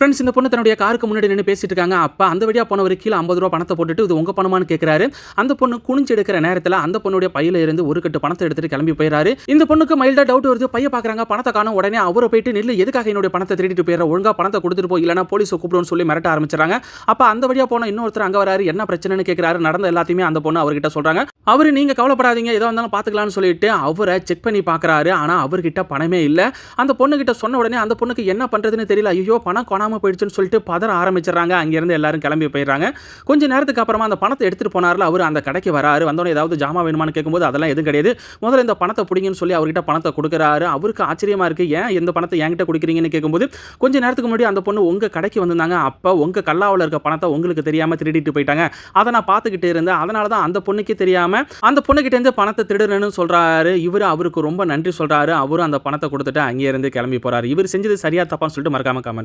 Friends இந்த பொண்ணு தன்னுடைய காருக்கு முன்னாடி நின்று பேசிட்டு இருக்காங்க. அப்போ அந்த வழியாக போனவர் கீழே ஐம்பது ரூபா பணத்தை போட்டுட்டு இது உங்க பணமான்னு கேட்குறாரு அந்த பொண்ணு குனிஞ்சு எடுக்கிற நேரத்தில் அந்த பொண்ணுடைய பையில இருந்து ஒரு கட்டு பணத்தை எடுத்துட்டு கிளம்பி போயிறாரு. இந்த பொண்ணுக்கு மைல்டா டவுட் வருது. பைய பார்க்குறாங்க பணத்தை காணும். உடனே அவரை போயிட்டு நில்லு எதுக்காக என்னுடைய பணத்தை திருடிட்டு போயிடுற? ஒழுங்கா பணத்தை கொடுத்துட்டு போய் இல்லைனா போலீஸ் கூப்பிடுன்னு சொல்லி மிரட்ட ஆரம்பிச்சாங்க அப்போ அந்த வழியாக போன இன்னொருத்தர் அங்கே வராரு. என்ன பிரச்சனைன்னு கேட்குறாரு நடந்த எல்லாத்தையுமே அந்த பொண்ணு அவர்கிட்ட சொல்றாங்க. அவர் நீங்க கவலைப்படாதீங்க. ஏதோ இருந்தாலும் பார்த்துக்கலாம்னு சொல்லிட்டு அவரை செக் பண்ணி பார்க்குறாரு ஆனால் அவர்கிட்ட பணமே இல்லை. அந்த பொண்ணுகிட்ட சொன்ன உடனே அந்த பொண்ணுக்கு என்ன பண்ணுறதுன்னு தெரியல. ஐயோ பணம் காணாமல் போயிடுச்சுன்னு சொல்லிட்டு பதற ஆரம்பிச்சிடறாங்க. அங்கேருந்து எல்லாரும் கிளம்பி போயிடுறாங்க. கொஞ்சம் நேரத்துக்கு அப்புறமா அந்த பணத்தை எடுத்துகிட்டு போனார்ல அவர் அந்த கடைக்கு வராரு. வந்தோடனே ஏதாவது ஜாமா வேணுமான்னு கேட்கும்போது அதெல்லாம் எதுவும் கிடையாது. முதல்ல இந்த பணத்தை பிடிங்கன்னு சொல்லி அவர்கிட்ட பணத்தை கொடுக்குறாரு. அவருக்கு ஆச்சரியமா இருக்கு ஏன் இந்த பணத்தை என்கிட்ட கொடுக்குறீங்கன்னு கேட்கும்போது கொஞ்ச நேரத்துக்கு முன்னாடி அந்த பொண்ணு உங்கள் கடைக்கு வந்திருந்தாங்க. அப்போ உங்கள் கல்லாவில் இருக்க பணத்தை உங்களுக்கு தெரியாமல் திருடிட்டு போயிட்டாங்க. அதை நான் பார்த்துக்கிட்டு இருந்தேன். அதனால தான் அந்த பொண்ணுக்கே தெரியாமல் அந்த பொண்ணுக்கிட்டேருந்து பணத்தை திருடுறேன்னு சொல்கிறாரு இவர் அவருக்கு ரொம்ப நன்றி சொல்கிறாரு அவரும் அந்த பணத்தை கொடுத்துட்டு அங்கேயிருந்து கிளம்பி போகிறாரு இவர் செஞ்சது சரியா தப்பான்னு சொல்லிட்டு மறக்காம கமெண்ட்